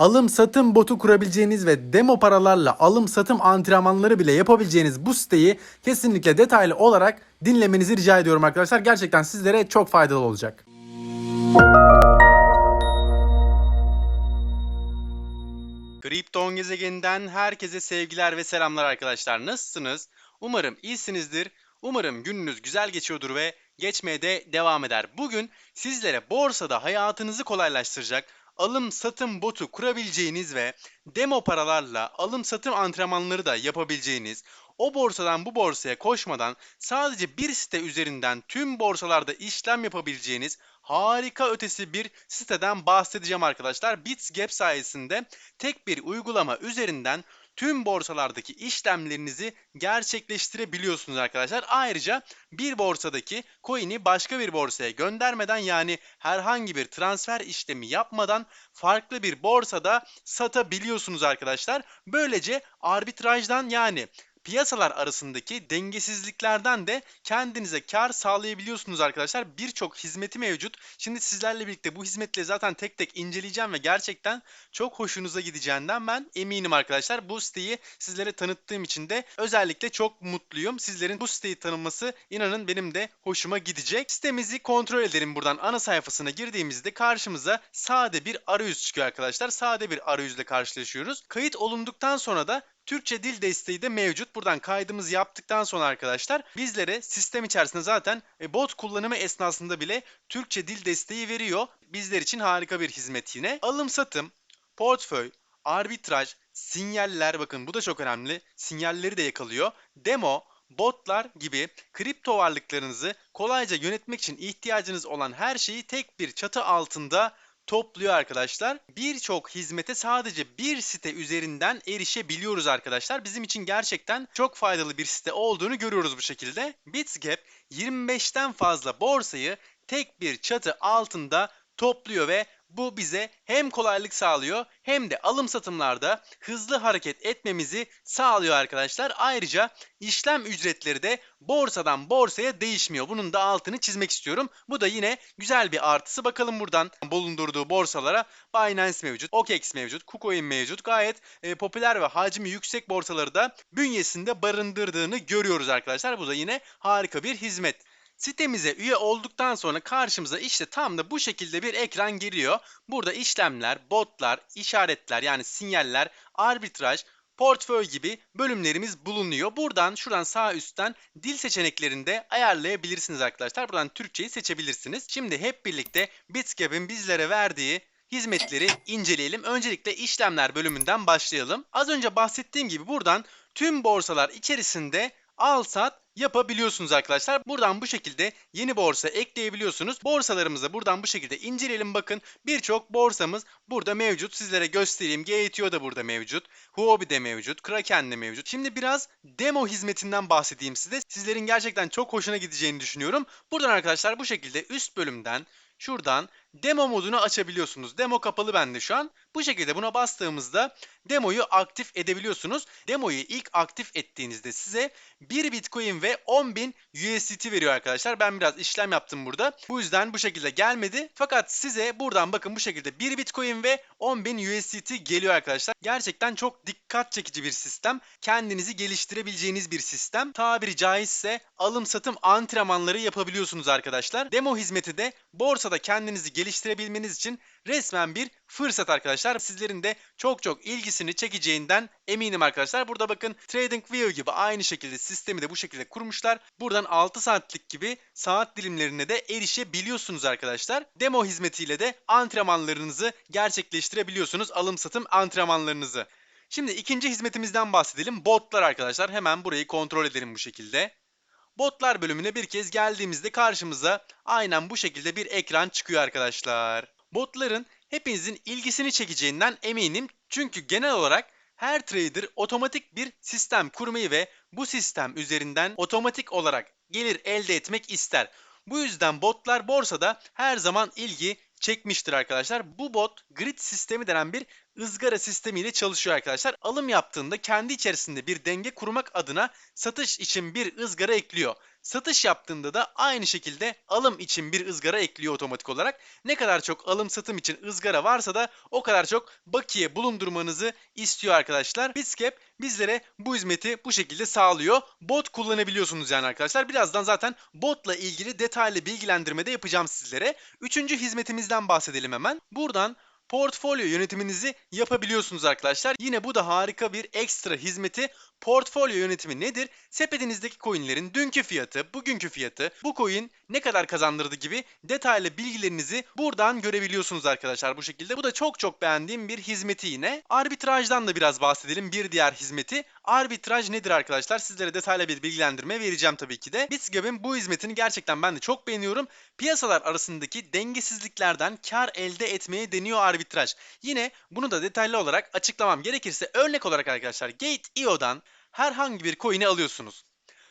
alım satım botu kurabileceğiniz ve demo paralarla alım satım antrenmanları bile yapabileceğiniz bu siteyi kesinlikle detaylı olarak dinlemenizi rica ediyorum arkadaşlar. Gerçekten sizlere çok faydalı olacak. Kripton gezegeninden herkese sevgiler ve selamlar arkadaşlar. Nasılsınız? Umarım iyisinizdir. Umarım gününüz güzel geçiyordur ve geçmeye de devam eder. Bugün sizlere borsada hayatınızı kolaylaştıracak alım satım botu kurabileceğiniz ve demo paralarla alım satım antrenmanları da yapabileceğiniz, o borsadan bu borsaya koşmadan sadece bir site üzerinden tüm borsalarda işlem yapabileceğiniz harika ötesi bir siteden bahsedeceğim arkadaşlar. BitsGap sayesinde tek bir uygulama üzerinden tüm borsalardaki işlemlerinizi gerçekleştirebiliyorsunuz arkadaşlar. Ayrıca bir borsadaki coin'i başka bir borsaya göndermeden yani herhangi bir transfer işlemi yapmadan farklı bir borsada satabiliyorsunuz arkadaşlar. Böylece arbitrajdan yani piyasalar arasındaki dengesizliklerden de kendinize kar sağlayabiliyorsunuz arkadaşlar. Birçok hizmeti mevcut. Şimdi sizlerle birlikte bu hizmetleri zaten tek tek inceleyeceğim ve gerçekten çok hoşunuza gideceğinden ben eminim arkadaşlar. Bu siteyi sizlere tanıttığım için de özellikle çok mutluyum. Sizlerin bu siteyi tanıması inanın benim de hoşuma gidecek. Sitemizi kontrol edelim buradan. Ana sayfasına girdiğimizde karşımıza sade bir arayüz çıkıyor arkadaşlar. Sade bir arayüzle karşılaşıyoruz. Kayıt olunduktan sonra da Türkçe dil desteği de mevcut. Buradan kaydımızı yaptıktan sonra arkadaşlar bizlere sistem içerisinde zaten e, bot kullanımı esnasında bile Türkçe dil desteği veriyor. Bizler için harika bir hizmet yine. Alım satım, portföy, arbitraj, sinyaller bakın bu da çok önemli. Sinyalleri de yakalıyor. Demo, botlar gibi kripto varlıklarınızı kolayca yönetmek için ihtiyacınız olan her şeyi tek bir çatı altında topluyor arkadaşlar. Birçok hizmete sadece bir site üzerinden erişebiliyoruz arkadaşlar. Bizim için gerçekten çok faydalı bir site olduğunu görüyoruz bu şekilde. BitsGap 25'ten fazla borsayı tek bir çatı altında topluyor ve bu bize hem kolaylık sağlıyor hem de alım satımlarda hızlı hareket etmemizi sağlıyor arkadaşlar. Ayrıca işlem ücretleri de borsadan borsaya değişmiyor. Bunun da altını çizmek istiyorum. Bu da yine güzel bir artısı. Bakalım buradan bulundurduğu borsalara Binance mevcut, OKEx mevcut, KuCoin mevcut. Gayet e, popüler ve hacmi yüksek borsaları da bünyesinde barındırdığını görüyoruz arkadaşlar. Bu da yine harika bir hizmet. Sitemize üye olduktan sonra karşımıza işte tam da bu şekilde bir ekran geliyor. Burada işlemler, botlar, işaretler yani sinyaller, arbitraj, portföy gibi bölümlerimiz bulunuyor. Buradan şuradan sağ üstten dil seçeneklerinde ayarlayabilirsiniz arkadaşlar. Buradan Türkçeyi seçebilirsiniz. Şimdi hep birlikte BitsGap'in bizlere verdiği hizmetleri inceleyelim. Öncelikle işlemler bölümünden başlayalım. Az önce bahsettiğim gibi buradan tüm borsalar içerisinde al sat yapabiliyorsunuz arkadaşlar. Buradan bu şekilde yeni borsa ekleyebiliyorsunuz. Borsalarımızı buradan bu şekilde inceleyelim bakın. Birçok borsamız burada mevcut. Sizlere göstereyim. GTO da burada mevcut. Huobi de mevcut. Kraken de mevcut. Şimdi biraz demo hizmetinden bahsedeyim size. Sizlerin gerçekten çok hoşuna gideceğini düşünüyorum. Buradan arkadaşlar bu şekilde üst bölümden şuradan demo modunu açabiliyorsunuz. Demo kapalı bende şu an. Bu şekilde buna bastığımızda demoyu aktif edebiliyorsunuz. Demoyu ilk aktif ettiğinizde size 1 Bitcoin ve 10.000 USDT veriyor arkadaşlar. Ben biraz işlem yaptım burada. Bu yüzden bu şekilde gelmedi. Fakat size buradan bakın bu şekilde 1 Bitcoin ve 10.000 USDT geliyor arkadaşlar. Gerçekten çok dikkat çekici bir sistem. Kendinizi geliştirebileceğiniz bir sistem. Tabiri caizse alım satım antrenmanları yapabiliyorsunuz arkadaşlar. Demo hizmeti de borsada kendinizi geliştirebilmeniz için resmen bir fırsat arkadaşlar. Sizlerin de çok çok ilgisini çekeceğinden eminim arkadaşlar. Burada bakın TradingView gibi aynı şekilde sistemi de bu şekilde kurmuşlar. Buradan 6 saatlik gibi saat dilimlerine de erişebiliyorsunuz arkadaşlar. Demo hizmetiyle de antrenmanlarınızı gerçekleştirebiliyorsunuz. Alım satım antrenmanlarınızı. Şimdi ikinci hizmetimizden bahsedelim. Botlar arkadaşlar. Hemen burayı kontrol edelim bu şekilde. Botlar bölümüne bir kez geldiğimizde karşımıza aynen bu şekilde bir ekran çıkıyor arkadaşlar. Botların hepinizin ilgisini çekeceğinden eminim. Çünkü genel olarak her trader otomatik bir sistem kurmayı ve bu sistem üzerinden otomatik olarak gelir elde etmek ister. Bu yüzden botlar borsada her zaman ilgi çekmiştir arkadaşlar. Bu bot grid sistemi denen bir ızgara sistemiyle çalışıyor arkadaşlar. Alım yaptığında kendi içerisinde bir denge kurmak adına satış için bir ızgara ekliyor. Satış yaptığında da aynı şekilde alım için bir ızgara ekliyor otomatik olarak. Ne kadar çok alım satım için ızgara varsa da o kadar çok bakiye bulundurmanızı istiyor arkadaşlar. Bitscap bizlere bu hizmeti bu şekilde sağlıyor. Bot kullanabiliyorsunuz yani arkadaşlar. Birazdan zaten botla ilgili detaylı bilgilendirme de yapacağım sizlere. Üçüncü hizmetimizden bahsedelim hemen. Buradan portfolyo yönetiminizi yapabiliyorsunuz arkadaşlar. Yine bu da harika bir ekstra hizmeti. Portfolyo yönetimi nedir? Sepetinizdeki coinlerin dünkü fiyatı, bugünkü fiyatı, bu coin ne kadar kazandırdı gibi detaylı bilgilerinizi buradan görebiliyorsunuz arkadaşlar bu şekilde. Bu da çok çok beğendiğim bir hizmeti yine. Arbitrajdan da biraz bahsedelim. Bir diğer hizmeti. Arbitraj nedir arkadaşlar? Sizlere detaylı bir bilgilendirme vereceğim tabii ki de. Bitsgap'in bu hizmetini gerçekten ben de çok beğeniyorum. Piyasalar arasındaki dengesizliklerden kar elde etmeye deniyor arbitraj. Yine bunu da detaylı olarak açıklamam gerekirse örnek olarak arkadaşlar Gate.io'dan herhangi bir coin'i alıyorsunuz.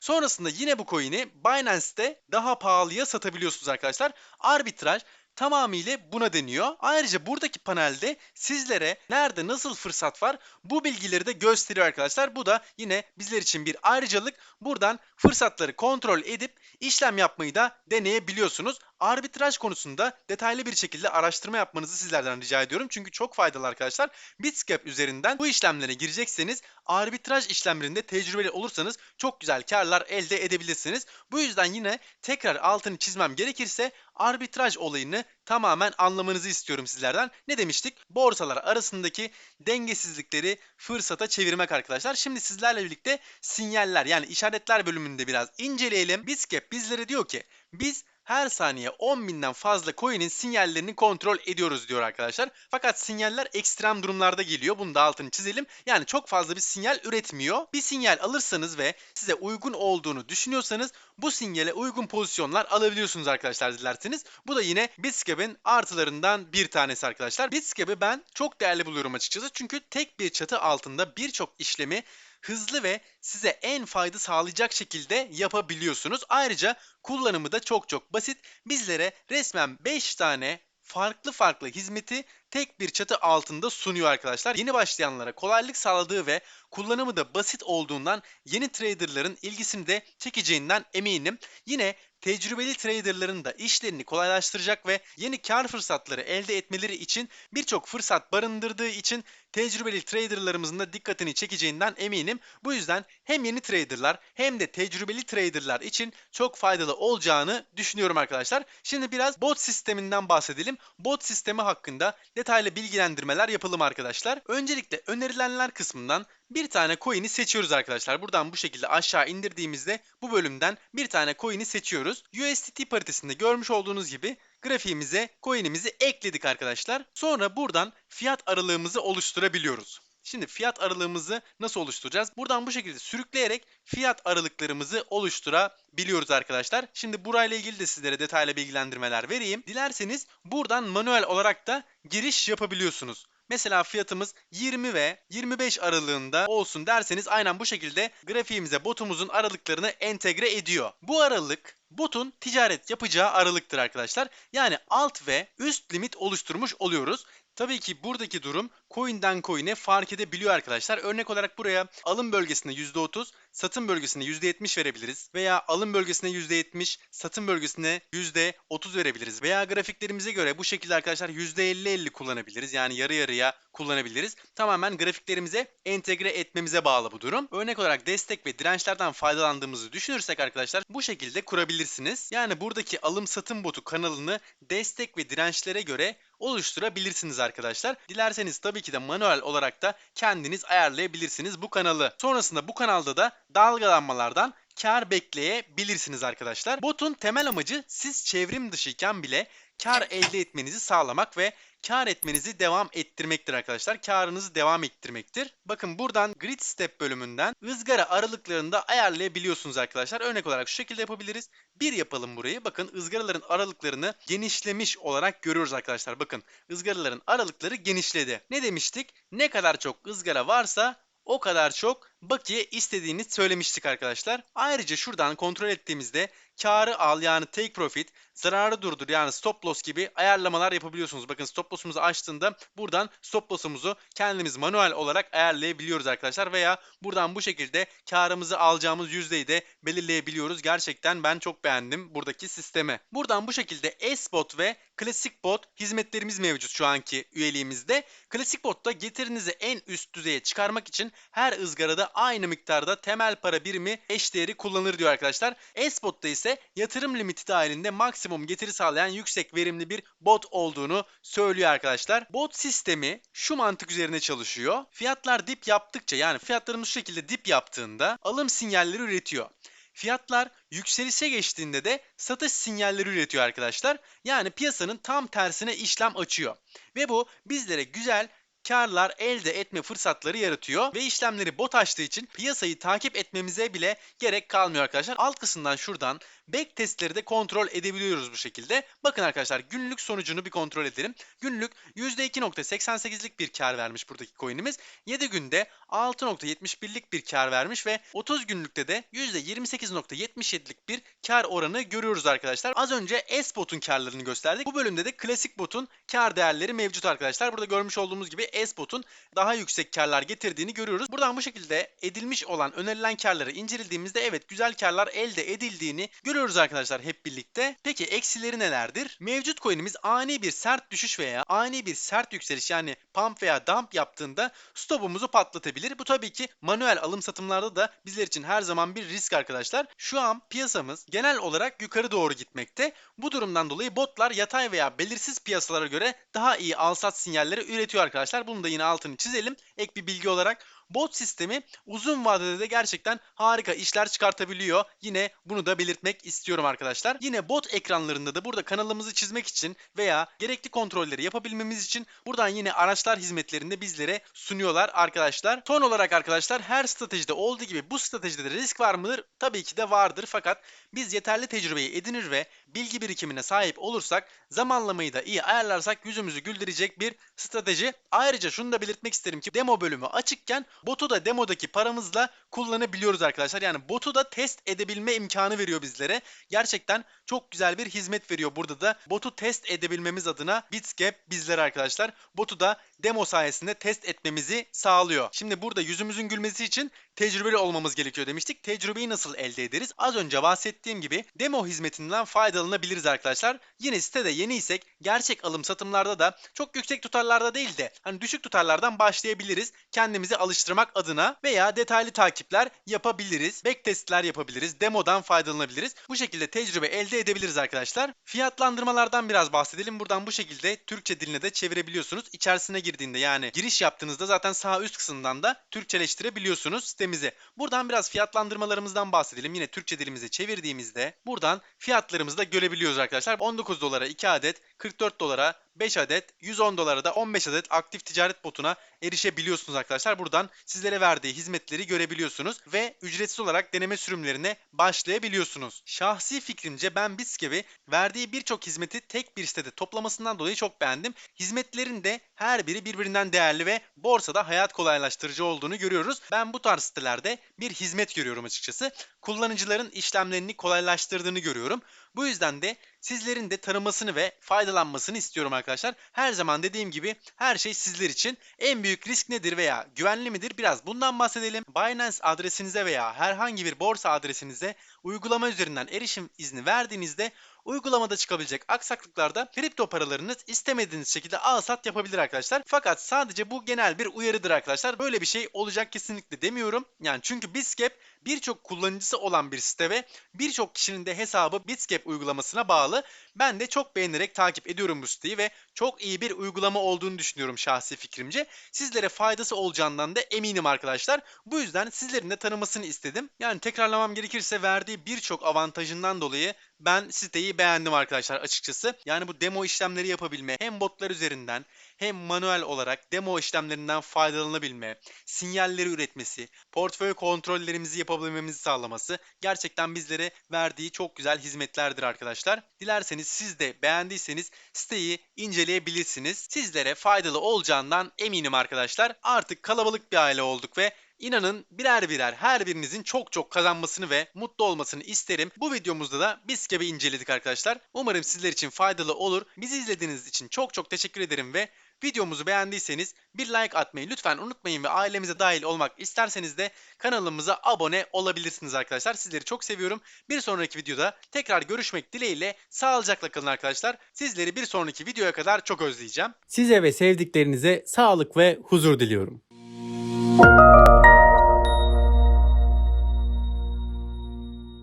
Sonrasında yine bu coin'i Binance'te daha pahalıya satabiliyorsunuz arkadaşlar. Arbitraj tamamıyla buna deniyor. Ayrıca buradaki panelde sizlere nerede nasıl fırsat var bu bilgileri de gösteriyor arkadaşlar. Bu da yine bizler için bir ayrıcalık. Buradan fırsatları kontrol edip işlem yapmayı da deneyebiliyorsunuz. Arbitraj konusunda detaylı bir şekilde araştırma yapmanızı sizlerden rica ediyorum. Çünkü çok faydalı arkadaşlar. Bitscap üzerinden bu işlemlere girecekseniz arbitraj işlemlerinde tecrübeli olursanız çok güzel karlar elde edebilirsiniz. Bu yüzden yine tekrar altını çizmem gerekirse arbitraj olayını tamamen anlamanızı istiyorum sizlerden. Ne demiştik? Borsalar arasındaki dengesizlikleri fırsata çevirmek arkadaşlar. Şimdi sizlerle birlikte sinyaller yani işaretler bölümünde biraz inceleyelim. Bitscap bizlere diyor ki biz her saniye 10 binden fazla coin'in sinyallerini kontrol ediyoruz diyor arkadaşlar. Fakat sinyaller ekstrem durumlarda geliyor. Bunu da altını çizelim. Yani çok fazla bir sinyal üretmiyor. Bir sinyal alırsanız ve size uygun olduğunu düşünüyorsanız bu sinyale uygun pozisyonlar alabiliyorsunuz arkadaşlar dilerseniz. Bu da yine Bitscap'in artılarından bir tanesi arkadaşlar. Bitscap'i ben çok değerli buluyorum açıkçası. Çünkü tek bir çatı altında birçok işlemi hızlı ve size en fayda sağlayacak şekilde yapabiliyorsunuz. Ayrıca kullanımı da çok çok basit. Bizlere resmen 5 tane farklı farklı hizmeti tek bir çatı altında sunuyor arkadaşlar. Yeni başlayanlara kolaylık sağladığı ve kullanımı da basit olduğundan yeni traderların ilgisini de çekeceğinden eminim. Yine tecrübeli traderların da işlerini kolaylaştıracak ve yeni kar fırsatları elde etmeleri için birçok fırsat barındırdığı için tecrübeli traderlarımızın da dikkatini çekeceğinden eminim. Bu yüzden hem yeni traderlar hem de tecrübeli traderlar için çok faydalı olacağını düşünüyorum arkadaşlar. Şimdi biraz bot sisteminden bahsedelim. Bot sistemi hakkında detaylı bilgilendirmeler yapalım arkadaşlar. Öncelikle önerilenler kısmından bir tane coin'i seçiyoruz arkadaşlar. Buradan bu şekilde aşağı indirdiğimizde bu bölümden bir tane coin'i seçiyoruz. USDT paritesinde görmüş olduğunuz gibi grafiğimize coin'imizi ekledik arkadaşlar. Sonra buradan fiyat aralığımızı oluşturabiliyoruz. Şimdi fiyat aralığımızı nasıl oluşturacağız? Buradan bu şekilde sürükleyerek fiyat aralıklarımızı oluşturabiliyoruz arkadaşlar. Şimdi burayla ilgili de sizlere detaylı bilgilendirmeler vereyim. Dilerseniz buradan manuel olarak da giriş yapabiliyorsunuz. Mesela fiyatımız 20 ve 25 aralığında olsun derseniz aynen bu şekilde grafiğimize botumuzun aralıklarını entegre ediyor. Bu aralık botun ticaret yapacağı aralıktır arkadaşlar. Yani alt ve üst limit oluşturmuş oluyoruz. Tabii ki buradaki durum coin'den coin'e fark edebiliyor arkadaşlar. Örnek olarak buraya alım bölgesinde %30, satım bölgesinde %70 verebiliriz. Veya alım bölgesine %70, satım bölgesine %30 verebiliriz. Veya grafiklerimize göre bu şekilde arkadaşlar %50-50 kullanabiliriz. Yani yarı yarıya kullanabiliriz. Tamamen grafiklerimize entegre etmemize bağlı bu durum. Örnek olarak destek ve dirençlerden faydalandığımızı düşünürsek arkadaşlar bu şekilde kurabilirsiniz. Yani buradaki alım satım botu kanalını destek ve dirençlere göre oluşturabilirsiniz arkadaşlar. Dilerseniz tabii ki de manuel olarak da kendiniz ayarlayabilirsiniz bu kanalı. Sonrasında bu kanalda da dalgalanmalardan kar bekleyebilirsiniz arkadaşlar. Botun temel amacı siz çevrim dışıyken bile kar elde etmenizi sağlamak ve kar etmenizi devam ettirmektir arkadaşlar. Karınızı devam ettirmektir. Bakın buradan grid step bölümünden ızgara aralıklarını da ayarlayabiliyorsunuz arkadaşlar. Örnek olarak şu şekilde yapabiliriz. Bir yapalım burayı. Bakın ızgaraların aralıklarını genişlemiş olarak görüyoruz arkadaşlar. Bakın ızgaraların aralıkları genişledi. Ne demiştik? Ne kadar çok ızgara varsa o kadar çok bakiye istediğini söylemiştik arkadaşlar. Ayrıca şuradan kontrol ettiğimizde karı al yani take profit, zararı durdur yani stop loss gibi ayarlamalar yapabiliyorsunuz. Bakın stop loss'umuzu açtığında buradan stop loss'umuzu kendimiz manuel olarak ayarlayabiliyoruz arkadaşlar veya buradan bu şekilde karımızı alacağımız yüzdeyi de belirleyebiliyoruz. Gerçekten ben çok beğendim buradaki sistemi. Buradan bu şekilde S-Bot ve Klasik Bot hizmetlerimiz mevcut şu anki üyeliğimizde. Klasik Bot'ta getirinizi en üst düzeye çıkarmak için her ızgarada aynı miktarda temel para birimi eşdeğeri kullanır diyor arkadaşlar. S-Bot'ta ise yatırım limiti dahilinde maksimum getiri sağlayan yüksek verimli bir bot olduğunu söylüyor arkadaşlar. Bot sistemi şu mantık üzerine çalışıyor. Fiyatlar dip yaptıkça yani fiyatlarımız şu şekilde dip yaptığında alım sinyalleri üretiyor. Fiyatlar yükselişe geçtiğinde de satış sinyalleri üretiyor arkadaşlar. Yani piyasanın tam tersine işlem açıyor. Ve bu bizlere güzel karlar elde etme fırsatları yaratıyor ve işlemleri bot açtığı için piyasayı takip etmemize bile gerek kalmıyor arkadaşlar. Alt kısımdan şuradan back testleri de kontrol edebiliyoruz bu şekilde. Bakın arkadaşlar günlük sonucunu bir kontrol edelim. Günlük %2.88'lik bir kar vermiş buradaki coin'imiz. 7 günde 6.71'lik bir kar vermiş ve 30 günlükte de %28.77'lik bir kar oranı görüyoruz arkadaşlar. Az önce S-Bot'un karlarını gösterdik. Bu bölümde de klasik botun kar değerleri mevcut arkadaşlar. Burada görmüş olduğumuz gibi S-Bot'un daha yüksek karlar getirdiğini görüyoruz. Buradan bu şekilde edilmiş olan önerilen karları incelediğimizde evet güzel karlar elde edildiğini görüyoruz arkadaşlar hep birlikte. Peki eksileri nelerdir? Mevcut coin'imiz ani bir sert düşüş veya ani bir sert yükseliş yani pump veya dump yaptığında stopumuzu patlatabilir. Bu tabii ki manuel alım satımlarda da bizler için her zaman bir risk arkadaşlar. Şu an piyasamız genel olarak yukarı doğru gitmekte. Bu durumdan dolayı botlar yatay veya belirsiz piyasalara göre daha iyi al-sat sinyalleri üretiyor arkadaşlar. Bunu da yine altını çizelim. Ek bir bilgi olarak bot sistemi uzun vadede de gerçekten harika işler çıkartabiliyor. Yine bunu da belirtmek istiyorum arkadaşlar. Yine bot ekranlarında da burada kanalımızı çizmek için veya gerekli kontrolleri yapabilmemiz için buradan yine araçlar hizmetlerinde bizlere sunuyorlar arkadaşlar. Son olarak arkadaşlar her stratejide olduğu gibi bu stratejide de risk var mıdır? Tabii ki de vardır fakat biz yeterli tecrübeyi edinir ve bilgi birikimine sahip olursak zamanlamayı da iyi ayarlarsak yüzümüzü güldürecek bir strateji. Ayrıca şunu da belirtmek isterim ki demo bölümü açıkken botu da demodaki paramızla kullanabiliyoruz arkadaşlar. Yani botu da test edebilme imkanı veriyor bizlere. Gerçekten çok güzel bir hizmet veriyor burada da. Botu test edebilmemiz adına Bitsgap bizlere arkadaşlar. Botu da demo sayesinde test etmemizi sağlıyor. Şimdi burada yüzümüzün gülmesi için tecrübeli olmamız gerekiyor demiştik. Tecrübeyi nasıl elde ederiz? Az önce bahsettiğim gibi demo hizmetinden faydalanabiliriz arkadaşlar. Yine sitede yeniysek gerçek alım satımlarda da çok yüksek tutarlarda değil de hani düşük tutarlardan başlayabiliriz. Kendimizi alıştırmak adına veya detaylı takipler yapabiliriz. Backtestler yapabiliriz. Demodan faydalanabiliriz. Bu şekilde tecrübe elde edebiliriz arkadaşlar. Fiyatlandırmalardan biraz bahsedelim. Buradan bu şekilde Türkçe diline de çevirebiliyorsunuz. İçerisine girdiğinde yani giriş yaptığınızda zaten sağ üst kısımdan da Türkçeleştirebiliyorsunuz sitemizi. Buradan biraz fiyatlandırmalarımızdan bahsedelim. Yine Türkçe dilimize çevirdiğimizde buradan fiyatlarımızı da görebiliyoruz arkadaşlar. 19 dolara 2 adet, 44 dolara 5 adet, 110 dolara da 15 adet aktif ticaret botuna erişebiliyorsunuz arkadaşlar. Buradan sizlere verdiği hizmetleri görebiliyorsunuz ve ücretsiz olarak deneme sürümlerine başlayabiliyorsunuz. Şahsi fikrimce ben Biskev'i verdiği birçok hizmeti tek bir sitede toplamasından dolayı çok beğendim. Hizmetlerin de her biri birbirinden değerli ve borsada hayat kolaylaştırıcı olduğunu görüyoruz. Ben bu tarz sitelerde bir hizmet görüyorum açıkçası. Kullanıcıların işlemlerini kolaylaştırdığını görüyorum. Bu yüzden de sizlerin de tanımasını ve faydalanmasını istiyorum arkadaşlar. Her zaman dediğim gibi her şey sizler için. En büyük risk nedir veya güvenli midir? Biraz bundan bahsedelim. Binance adresinize veya herhangi bir borsa adresinize uygulama üzerinden erişim izni verdiğinizde uygulamada çıkabilecek aksaklıklarda kripto paralarınız istemediğiniz şekilde al sat yapabilir arkadaşlar. Fakat sadece bu genel bir uyarıdır arkadaşlar. Böyle bir şey olacak kesinlikle demiyorum. Yani çünkü Bitscap birçok kullanıcısı olan bir site ve birçok kişinin de hesabı Bitscap uygulamasına bağlı. Ben de çok beğenerek takip ediyorum bu siteyi ve çok iyi bir uygulama olduğunu düşünüyorum şahsi fikrimce. Sizlere faydası olacağından da eminim arkadaşlar. Bu yüzden sizlerin de tanımasını istedim. Yani tekrarlamam gerekirse verdiği birçok avantajından dolayı ben siteyi beğendim arkadaşlar açıkçası. Yani bu demo işlemleri yapabilme hem botlar üzerinden hem manuel olarak demo işlemlerinden faydalanabilme, sinyalleri üretmesi, portföy kontrollerimizi yapabilmemizi sağlaması gerçekten bizlere verdiği çok güzel hizmetlerdir arkadaşlar. Dilerseniz siz de beğendiyseniz siteyi inceleyebilirsiniz. Sizlere faydalı olacağından eminim arkadaşlar. Artık kalabalık bir aile olduk ve İnanın birer birer her birinizin çok çok kazanmasını ve mutlu olmasını isterim. Bu videomuzda da Biskep'i inceledik arkadaşlar. Umarım sizler için faydalı olur. Bizi izlediğiniz için çok çok teşekkür ederim ve videomuzu beğendiyseniz bir like atmayı lütfen unutmayın ve ailemize dahil olmak isterseniz de kanalımıza abone olabilirsiniz arkadaşlar. Sizleri çok seviyorum. Bir sonraki videoda tekrar görüşmek dileğiyle sağlıcakla kalın arkadaşlar. Sizleri bir sonraki videoya kadar çok özleyeceğim. Size ve sevdiklerinize sağlık ve huzur diliyorum.